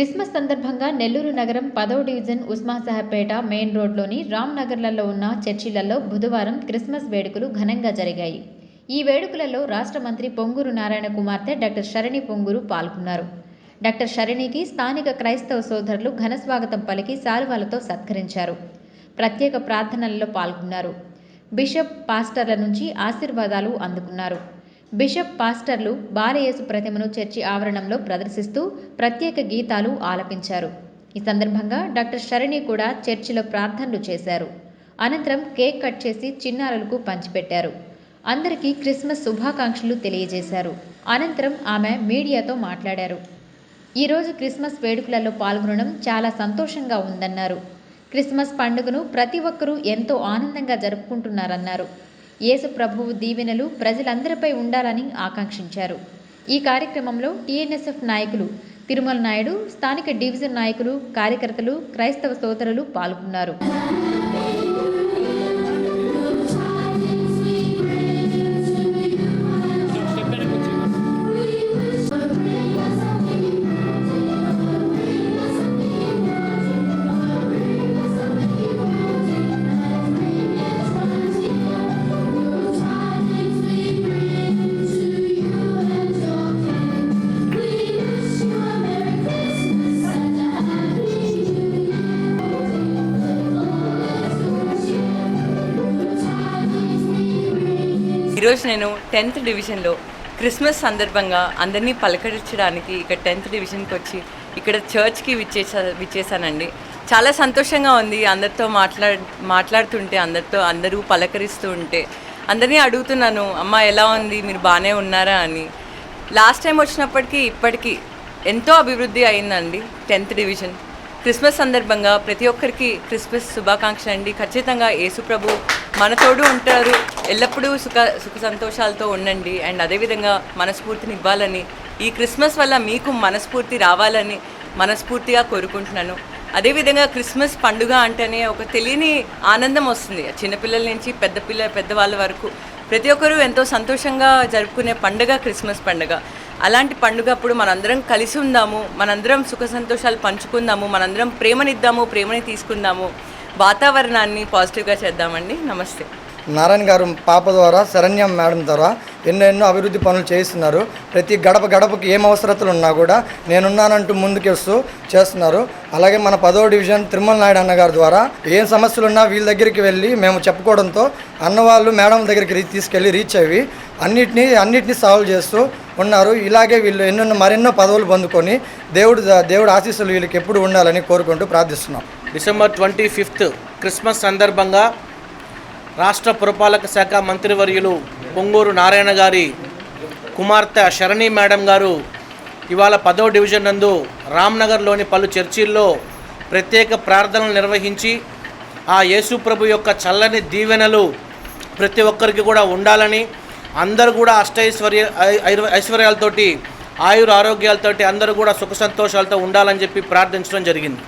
Christmas సందర్భంగా నెల్లూరు నగరం పదవ డివిజన్ ఉస్మాసాహపేట మెయిన్ రోడ్లోని రామ్ నగర్లలో ఉన్న చర్చిలలో బుధవారం క్రిస్మస్ వేడుకలు ఘనంగా జరిగాయి. ఈ వేడుకలలో రాష్ట్ర మంత్రి పొంగూరు నారాయణ కుమార్తె డాక్టర్ శరణి పొంగూరు పాల్గొన్నారు. డాక్టర్ శరణికి స్థానిక క్రైస్తవ సోదరులు ఘన స్వాగతం పలికి శాలువాలతో సత్కరించారు. ప్రత్యేక ప్రార్థనలలో పాల్గొన్నారు. బిషప్ పాస్టర్ల నుంచి ఆశీర్వాదాలు అందుకున్నారు. బిషప్ పాస్టర్లు బాలయేసు ప్రతిమను చర్చి ఆవరణంలో ప్రదర్శిస్తూ ప్రత్యేక గీతాలు ఆలపించారు. ఈ సందర్భంగా డాక్టర్ శరణి కూడా చర్చిలో ప్రార్థనలు చేశారు. అనంతరం కేక్ కట్ చేసి చిన్నారులకు పంచిపెట్టారు. అందరికీ క్రిస్మస్ శుభాకాంక్షలు తెలియజేశారు. అనంతరం ఆమె మీడియాతో మాట్లాడారు. ఈరోజు క్రిస్మస్ వేడుకలలో పాల్గొనడం చాలా సంతోషంగా ఉందన్నారు. క్రిస్మస్ పండుగను ప్రతి ఒక్కరూ ఎంతో ఆనందంగా జరుపుకుంటున్నారన్నారు. యేసు ప్రభువు దీవెనలు ప్రజలందరిపై ఉండాలని ఆకాంక్షించారు. ఈ కార్యక్రమంలో టీఎన్ఎస్ఎఫ్ నాయకులు తిరుమల నాయుడు స్థానిక డివిజన్ నాయకులు కార్యకర్తలు క్రైస్తవ సోదరులు పాల్గొన్నారు. ఈరోజు నేను టెన్త్ డివిజన్లో క్రిస్మస్ సందర్భంగా అందరినీ పలకరించడానికి ఇక్కడ టెన్త్ డివిజన్కి వచ్చి ఇక్కడ చర్చ్కి విచ్చేసా విచ్చేసానండి. చాలా సంతోషంగా ఉంది అందరితో మాట్లాడ మాట్లాడుతుంటే అందరితో అందరూ పలకరిస్తూ ఉంటే. అందరినీ అడుగుతున్నాను అమ్మ ఎలా ఉంది? మీరు బాగానే ఉన్నారా? అని. లాస్ట్ టైం వచ్చినప్పటికీ ఇప్పటికీ ఎంతో అభివృద్ధి అయిందండి టెన్త్ డివిజన్. క్రిస్మస్ సందర్భంగా ప్రతి ఒక్కరికి క్రిస్మస్ శుభాకాంక్ష అండి. ఖచ్చితంగా యేసుప్రభు మనతోడు ఉంటారు. ఎల్లప్పుడూ సుఖ సుఖ సంతోషాలతో ఉండండి. అండ్ అదేవిధంగా మనస్ఫూర్తిని ఇవ్వాలని ఈ క్రిస్మస్ వల్ల మీకు మనస్ఫూర్తి రావాలని మనస్ఫూర్తిగా కోరుకుంటున్నాను. అదేవిధంగా క్రిస్మస్ పండుగ అంటేనే ఒక తెలియని ఆనందం వస్తుంది. చిన్నపిల్లల నుంచి పెద్ద పిల్ల పెద్దవాళ్ళ వరకు ప్రతి ఒక్కరూ ఎంతో సంతోషంగా జరుపుకునే పండుగ క్రిస్మస్ పండుగ. అలాంటి పండుగ అప్పుడు మనందరం కలిసి ఉందాము మనందరం సుఖ సంతోషాలు పంచుకుందాము మనందరం ప్రేమనిద్దాము ప్రేమని తీసుకుందాము. వాతావరణాన్ని పాజిటివ్గా చేద్దామండి. నమస్తే. నారాయణ గారు పాప ద్వారా శరణ్యం మేడం ద్వారా ఎన్నో ఎన్నో అభివృద్ధి పనులు చేయిస్తున్నారు. ప్రతి గడప గడపకి ఏం అవసరతలు ఉన్నా కూడా నేనున్నానంటూ ముందుకు వస్తూ చేస్తున్నారు. అలాగే మన పదో డివిజన్ తిరుమల నాయుడు అన్న గారి ద్వారా ఏం సమస్యలు ఉన్నా వీళ్ళ దగ్గరికి వెళ్ళి మేము చెప్పుకోవడంతో అన్నవాళ్ళు మేడం దగ్గరికి రీ- తీసుకెళ్ళి రీచ్ అయ్యి అన్నిటినీ అన్నిటినీ సాల్వ్ చేస్తూ ఉన్నారు. ఇలాగే వీళ్ళు ఎన్నెన్నో మరెన్నో పదవులు పొందుకొని దేవుడు దేవుడు ఆశీస్సులు వీళ్ళకి ఎప్పుడు ఉండాలని కోరుకుంటూ ప్రార్థిస్తున్నాం. డిసెంబర్ ట్వంటీ ఫిఫ్త్ క్రిస్మస్ సందర్భంగా రాష్ట్ర పురపాలక శాఖ మంత్రివర్యులు పొంగూరు నారాయణ గారి కుమార్తె శరణి మేడం గారు ఇవాళ పదో డివిజన్ నందు రామ్నగర్లోని పలు చర్చిల్లో ప్రత్యేక ప్రార్థనలు నిర్వహించి ఆ యేసు ప్రభు యొక్క చల్లని దీవెనలు ప్రతి ఒక్కరికి కూడా ఉండాలని అందరూ కూడా అష్టైశ్వర్య ఐ- ఐశ్వర్యాలతోటి ఆయుర ఆరోగ్యాలతోటి అందరూ కూడా సుఖ సంతోషాలతో ఉండాలని చెప్పి ప్రార్థించడం జరిగింది.